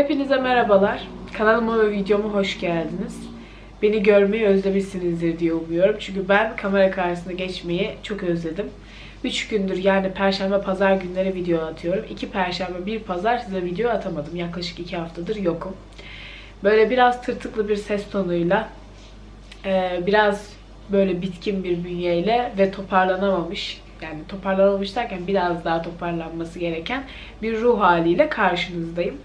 Hepinize merhabalar. Kanalıma ve videoma hoş geldiniz. Beni görmeyi özlemişsinizdir diye umuyorum. Çünkü ben kamera karşısına geçmeyi çok özledim. 3 gündür yani perşembe pazar günleri video atıyorum. 2 perşembe bir pazar size video atamadım. Yaklaşık 2 haftadır yokum. Böyle biraz tırtıklı bir ses tonuyla e, biraz böyle bitkin bir bünyeyle ve toparlanamamış yani toparlanamamış derken biraz daha toparlanması gereken bir ruh haliyle karşınızdayım.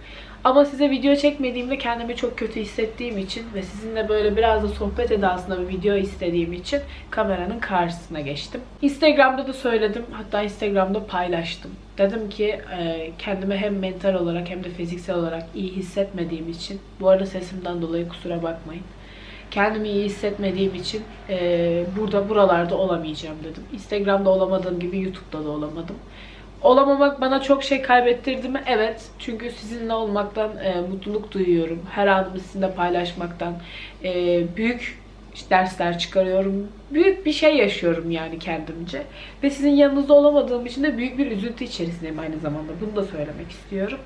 Ama size video çekmediğimde kendimi çok kötü hissettiğim için ve sizinle böyle biraz da sohbet edasında bir video istediğim için kameranın karşısına geçtim. Instagram'da da söyledim. Hatta Instagram'da paylaştım. Dedim ki e, kendimi hem mental olarak hem de fiziksel olarak iyi hissetmediğim için bu arada sesimden dolayı kusura bakmayın kendimi iyi hissetmediğim için e, burada buralarda olamayacağım dedim. Instagram'da olamadığım gibi YouTube'da da olamadım. Olamamak bana çok şey kaybettirdi mi? Evet. Çünkü sizinle olmaktan e, mutluluk duyuyorum. Her anımı sizinle paylaşmaktan e, büyük dersler çıkarıyorum. Büyük bir şey yaşıyorum yani kendimce. Ve sizin yanınızda olamadığım için de büyük bir üzüntü içerisindeyim aynı zamanda. Bunu da söylemek istiyorum.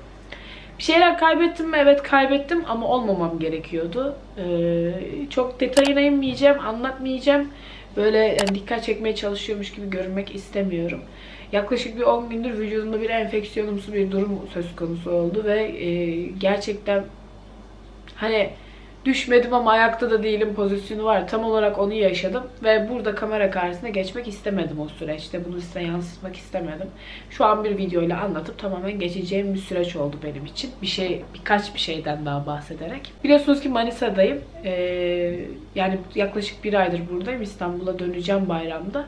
Bir şeyler kaybettim mi? Evet kaybettim ama olmamam gerekiyordu. Ee, çok detayına inmeyeceğim, anlatmayacağım. Böyle dikkat çekmeye çalışıyormuş gibi görünmek istemiyorum. Yaklaşık bir 10 gündür vücudumda bir enfeksiyonumsu bir durum söz konusu oldu ve e, gerçekten hani düşmedim ama ayakta da değilim pozisyonu var. Tam olarak onu yaşadım ve burada kamera karşısına geçmek istemedim o süreçte. Bunu size yansıtmak istemedim. Şu an bir videoyla anlatıp tamamen geçeceğim bir süreç oldu benim için. Bir şey, birkaç bir şeyden daha bahsederek. Biliyorsunuz ki Manisa'dayım. Ee, yani yaklaşık bir aydır buradayım. İstanbul'a döneceğim bayramda.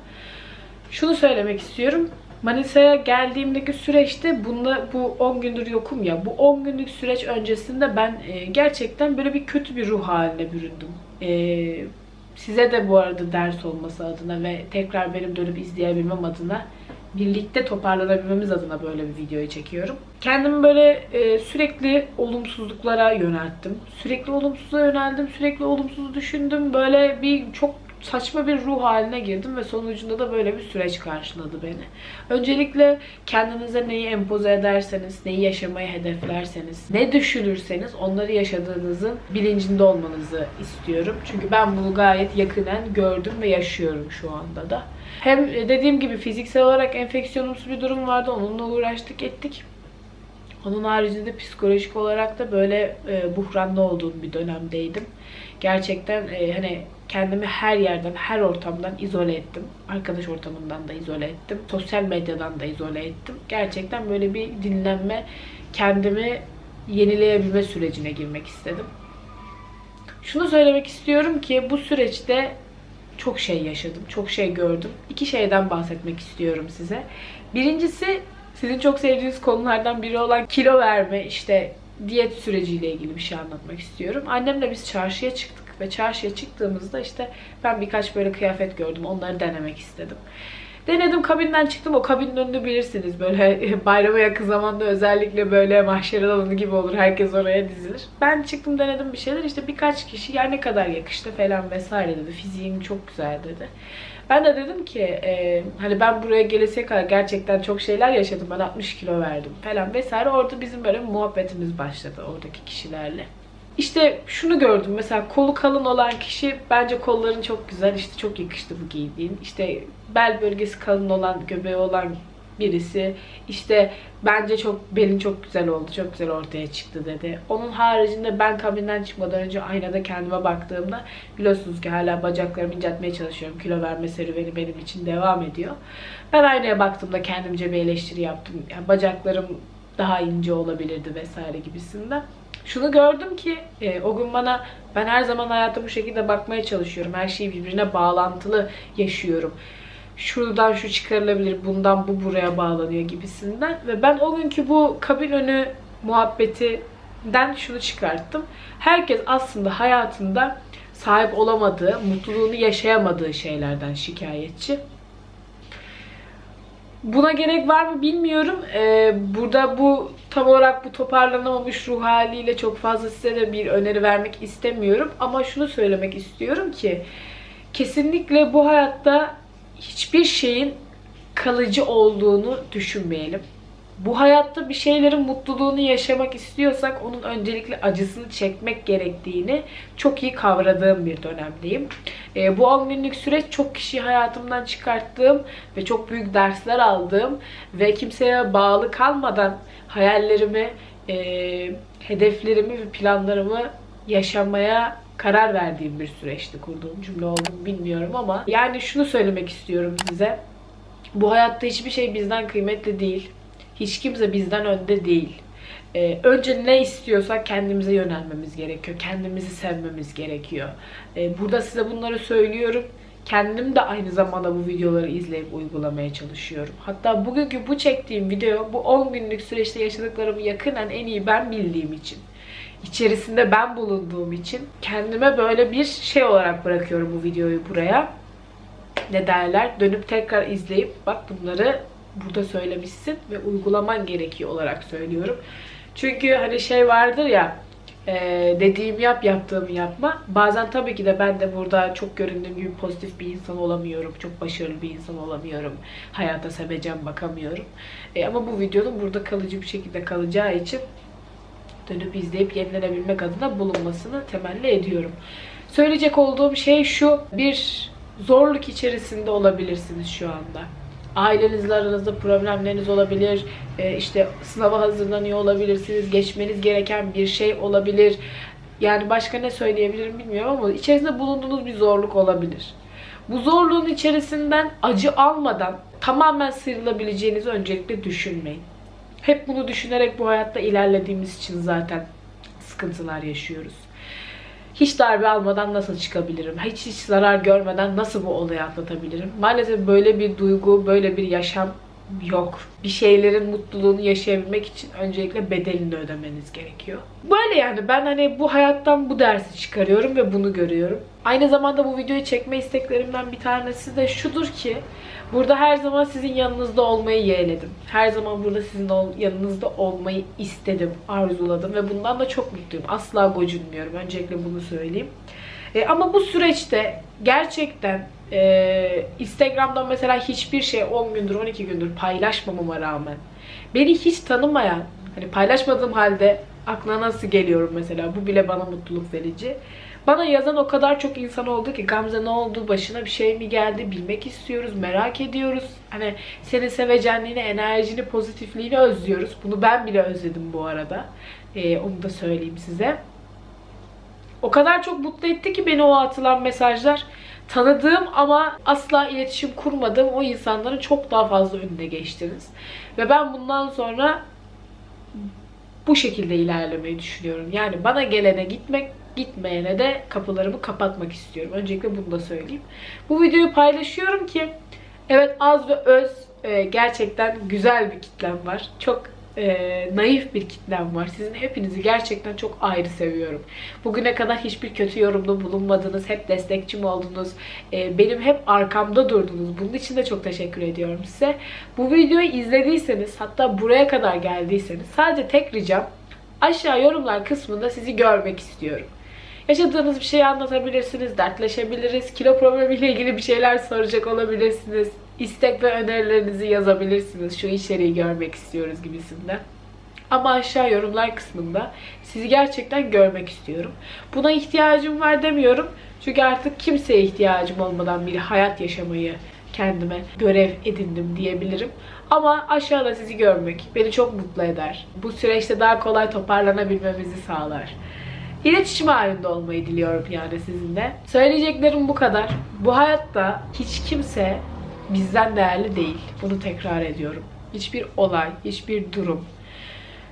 Şunu söylemek istiyorum. Manisa'ya geldiğimdeki süreçte bunda bu 10 gündür yokum ya. Bu 10 günlük süreç öncesinde ben e, gerçekten böyle bir kötü bir ruh haline büründüm. E, size de bu arada ders olması adına ve tekrar benim dönüp izleyebilmem adına birlikte toparlanabilmemiz adına böyle bir videoyu çekiyorum. Kendimi böyle e, sürekli olumsuzluklara yönelttim. Sürekli olumsuza yöneldim. Sürekli olumsuz düşündüm. Böyle bir çok saçma bir ruh haline girdim ve sonucunda da böyle bir süreç karşıladı beni. Öncelikle kendinize neyi empoze ederseniz, neyi yaşamayı hedeflerseniz, ne düşünürseniz onları yaşadığınızın bilincinde olmanızı istiyorum. Çünkü ben bunu gayet yakinen gördüm ve yaşıyorum şu anda da. Hem dediğim gibi fiziksel olarak enfeksiyonumsu bir durum vardı. Onunla uğraştık ettik. Onun haricinde psikolojik olarak da böyle e, buhranda olduğum bir dönemdeydim. Gerçekten e, hani kendimi her yerden, her ortamdan izole ettim. Arkadaş ortamından da izole ettim. Sosyal medyadan da izole ettim. Gerçekten böyle bir dinlenme, kendimi yenileyebilme sürecine girmek istedim. Şunu söylemek istiyorum ki bu süreçte çok şey yaşadım, çok şey gördüm. İki şeyden bahsetmek istiyorum size. Birincisi sizin çok sevdiğiniz konulardan biri olan kilo verme, işte diyet süreciyle ilgili bir şey anlatmak istiyorum. Annemle biz çarşıya çıktık ve çarşıya çıktığımızda işte ben birkaç böyle kıyafet gördüm. Onları denemek istedim. Denedim kabinden çıktım. O kabinin önünü bilirsiniz. Böyle bayrama yakın zamanda özellikle böyle mahşer alanı gibi olur. Herkes oraya dizilir. Ben çıktım denedim bir şeyler. İşte birkaç kişi ya ne kadar yakıştı falan vesaire dedi. Fiziğim çok güzel dedi. Ben de dedim ki e, hani ben buraya geleseye kadar gerçekten çok şeyler yaşadım. Ben 60 kilo verdim falan vesaire. Orada bizim böyle muhabbetimiz başladı oradaki kişilerle. İşte şunu gördüm mesela kolu kalın olan kişi bence kolların çok güzel işte çok yakıştı bu giydiğin. İşte bel bölgesi kalın olan göbeği olan birisi işte bence çok belin çok güzel oldu çok güzel ortaya çıktı dedi. Onun haricinde ben kabinden çıkmadan önce aynada kendime baktığımda biliyorsunuz ki hala bacaklarımı inceltmeye çalışıyorum. Kilo verme serüveni benim için devam ediyor. Ben aynaya baktığımda kendimce bir eleştiri yaptım. Yani bacaklarım daha ince olabilirdi vesaire gibisinden. Şunu gördüm ki e, o gün bana ben her zaman hayata bu şekilde bakmaya çalışıyorum. Her şeyi birbirine bağlantılı yaşıyorum. Şuradan şu çıkarılabilir, bundan bu buraya bağlanıyor gibisinden. Ve ben o günkü bu kabin önü muhabbetinden şunu çıkarttım. Herkes aslında hayatında sahip olamadığı, mutluluğunu yaşayamadığı şeylerden şikayetçi. Buna gerek var mı bilmiyorum. Ee, burada bu tam olarak bu toparlanamamış ruh haliyle çok fazla size de bir öneri vermek istemiyorum. Ama şunu söylemek istiyorum ki kesinlikle bu hayatta hiçbir şeyin kalıcı olduğunu düşünmeyelim. Bu hayatta bir şeylerin mutluluğunu yaşamak istiyorsak onun öncelikle acısını çekmek gerektiğini çok iyi kavradığım bir dönemdeyim. E, bu 10 günlük süreç çok kişiyi hayatımdan çıkarttığım ve çok büyük dersler aldığım ve kimseye bağlı kalmadan hayallerimi, e, hedeflerimi ve planlarımı yaşamaya karar verdiğim bir süreçti kurduğum cümle olduğunu bilmiyorum ama yani şunu söylemek istiyorum size. Bu hayatta hiçbir şey bizden kıymetli değil. Hiç kimse bizden önde değil. Ee, önce ne istiyorsak kendimize yönelmemiz gerekiyor. Kendimizi sevmemiz gerekiyor. Ee, burada size bunları söylüyorum. Kendim de aynı zamanda bu videoları izleyip uygulamaya çalışıyorum. Hatta bugünkü bu çektiğim video bu 10 günlük süreçte yaşadıklarımı yakından en iyi ben bildiğim için içerisinde ben bulunduğum için kendime böyle bir şey olarak bırakıyorum bu videoyu buraya. Ne derler? Dönüp tekrar izleyip bak bunları burada söylemişsin ve uygulaman gerekiyor olarak söylüyorum. Çünkü hani şey vardır ya e, dediğim yap yaptığımı yapma. Bazen tabii ki de ben de burada çok göründüğüm gibi pozitif bir insan olamıyorum. Çok başarılı bir insan olamıyorum. Hayata seveceğim bakamıyorum. E, ama bu videonun burada kalıcı bir şekilde kalacağı için dönüp izleyip yenilenebilmek adına bulunmasını temenni ediyorum. Söyleyecek olduğum şey şu. Bir zorluk içerisinde olabilirsiniz şu anda. Ailenizle aranızda problemleriniz olabilir. Ee, işte sınava hazırlanıyor olabilirsiniz. Geçmeniz gereken bir şey olabilir. Yani başka ne söyleyebilirim bilmiyorum ama içerisinde bulunduğunuz bir zorluk olabilir. Bu zorluğun içerisinden acı almadan tamamen sıyrılabileceğinizi öncelikle düşünmeyin. Hep bunu düşünerek bu hayatta ilerlediğimiz için zaten sıkıntılar yaşıyoruz. Hiç darbe almadan nasıl çıkabilirim? Hiç hiç zarar görmeden nasıl bu olayı atlatabilirim? Maalesef böyle bir duygu, böyle bir yaşam yok. Bir şeylerin mutluluğunu yaşayabilmek için öncelikle bedelini ödemeniz gerekiyor. Böyle yani ben hani bu hayattan bu dersi çıkarıyorum ve bunu görüyorum. Aynı zamanda bu videoyu çekme isteklerimden bir tanesi de şudur ki burada her zaman sizin yanınızda olmayı yeğledim. Her zaman burada sizin yanınızda olmayı istedim, arzuladım ve bundan da çok mutluyum. Asla gocunmuyorum. Öncelikle bunu söyleyeyim. E, ama bu süreçte gerçekten e, Instagram'dan mesela hiçbir şey 10 gündür 12 gündür paylaşmamama rağmen beni hiç tanımayan hani paylaşmadığım halde aklına nasıl geliyorum mesela bu bile bana mutluluk verici. Bana yazan o kadar çok insan oldu ki Gamze ne oldu, başına bir şey mi geldi bilmek istiyoruz, merak ediyoruz. Hani seni sevecenliğini, enerjini, pozitifliğini özlüyoruz. Bunu ben bile özledim bu arada. Ee, onu da söyleyeyim size. O kadar çok mutlu etti ki beni o atılan mesajlar. Tanıdığım ama asla iletişim kurmadığım o insanların çok daha fazla önüne geçtiniz. Ve ben bundan sonra bu şekilde ilerlemeyi düşünüyorum. Yani bana gelene gitmek, gitmeyene de kapılarımı kapatmak istiyorum. Öncelikle bunu da söyleyeyim. Bu videoyu paylaşıyorum ki evet az ve öz e, gerçekten güzel bir kitlem var. Çok e, naif bir kitlem var. Sizin hepinizi gerçekten çok ayrı seviyorum. Bugüne kadar hiçbir kötü yorumda bulunmadınız. Hep destekçim oldunuz. E, benim hep arkamda durdunuz. Bunun için de çok teşekkür ediyorum size. Bu videoyu izlediyseniz hatta buraya kadar geldiyseniz sadece tek ricam aşağı yorumlar kısmında sizi görmek istiyorum. Yaşadığınız bir şeyi anlatabilirsiniz, dertleşebiliriz, kilo problemiyle ilgili bir şeyler soracak olabilirsiniz. İstek ve önerilerinizi yazabilirsiniz. Şu içeriği görmek istiyoruz gibisinden. Ama aşağı yorumlar kısmında sizi gerçekten görmek istiyorum. Buna ihtiyacım var demiyorum. Çünkü artık kimseye ihtiyacım olmadan bir hayat yaşamayı kendime görev edindim diyebilirim. Ama aşağıda sizi görmek beni çok mutlu eder. Bu süreçte daha kolay toparlanabilmemizi sağlar. İletişim halinde olmayı diliyorum yani sizinle. Söyleyeceklerim bu kadar. Bu hayatta hiç kimse bizden değerli değil. Bunu tekrar ediyorum. Hiçbir olay, hiçbir durum.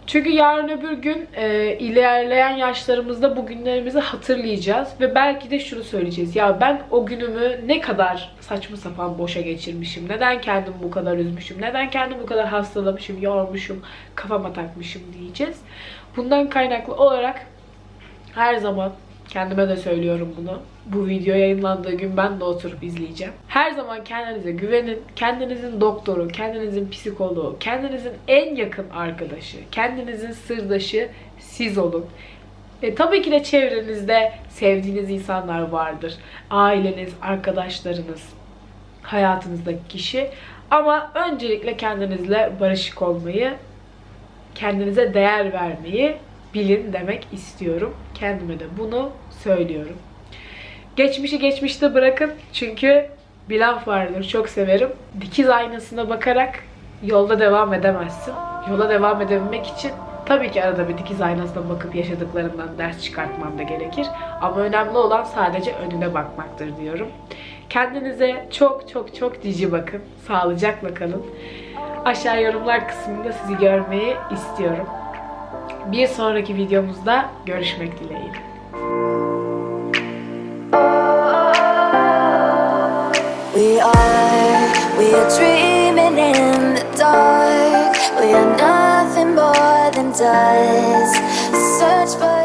Çünkü yarın öbür gün e, ilerleyen yaşlarımızda bu günlerimizi hatırlayacağız ve belki de şunu söyleyeceğiz. Ya ben o günümü ne kadar saçma sapan boşa geçirmişim. Neden kendimi bu kadar üzmüşüm? Neden kendimi bu kadar hastalamışım, yormuşum, kafama takmışım diyeceğiz. Bundan kaynaklı olarak her zaman kendime de söylüyorum bunu. Bu video yayınlandığı gün ben de oturup izleyeceğim. Her zaman kendinize güvenin. Kendinizin doktoru, kendinizin psikoloğu, kendinizin en yakın arkadaşı, kendinizin sırdaşı siz olun. E, tabii ki de çevrenizde sevdiğiniz insanlar vardır. Aileniz, arkadaşlarınız, hayatınızdaki kişi. Ama öncelikle kendinizle barışık olmayı kendinize değer vermeyi bilin demek istiyorum. Kendime de bunu söylüyorum. Geçmişi geçmişte bırakın çünkü bir laf vardır çok severim. Dikiz aynasına bakarak yolda devam edemezsin. Yola devam edebilmek için tabii ki arada bir dikiz aynasına bakıp yaşadıklarından ders çıkartman da gerekir. Ama önemli olan sadece önüne bakmaktır diyorum. Kendinize çok çok çok cici bakın. Sağlıcakla kalın. Aşağı yorumlar kısmında sizi görmeyi istiyorum. Bir sonraki videomuzda görüşmek dileğiyle. We are, we are dreaming in the dark. We are nothing more than dust. Search for